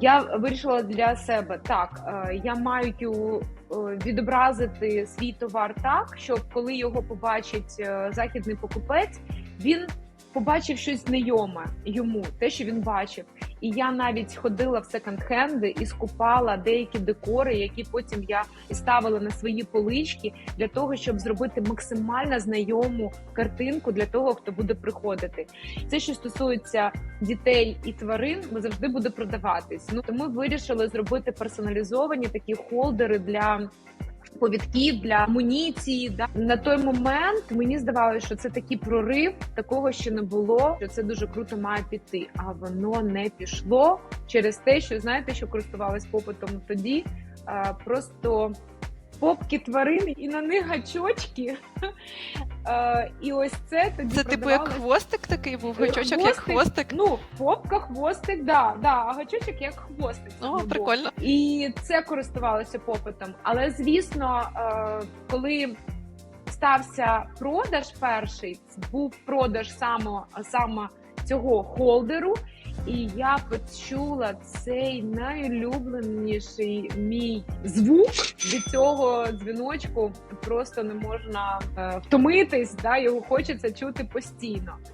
Я вирішила для себе так, е, я маю е, відобразити свій товар так, щоб коли його побачить е, західний покупець, він побачив щось знайоме йому, те, що він бачив. І я навіть ходила в секонд-хенди і скупала деякі декори, які потім я ставила на свої полички для того, щоб зробити максимально знайому картинку для того, хто буде приходити. Це що стосується дітей і тварин, завжди буде продаватись. Ну тому вирішили зробити персоналізовані такі холдери для. Повідків для амуніції да на той момент мені здавалося, що це такий прорив, такого ще не було. Що це дуже круто має піти. А воно не пішло через те, що знаєте, що користувалась попитом тоді. Просто попки тварин і на них гачочки. Е, І ось це тоді Це типу як хвостик такий був, Е, гачочок як хвостик. хвостик. Ну, попка, хвостик, да, да, а гачочок як хвостик. О, був. прикольно. І це користувалося попитом. Але звісно, е, коли стався продаж перший, був продаж само, саме цього холдеру, і я почула цей найулюбленіший мій звук від цього дзвіночку. Просто не можна е, втомитись, да, його хочеться чути постійно.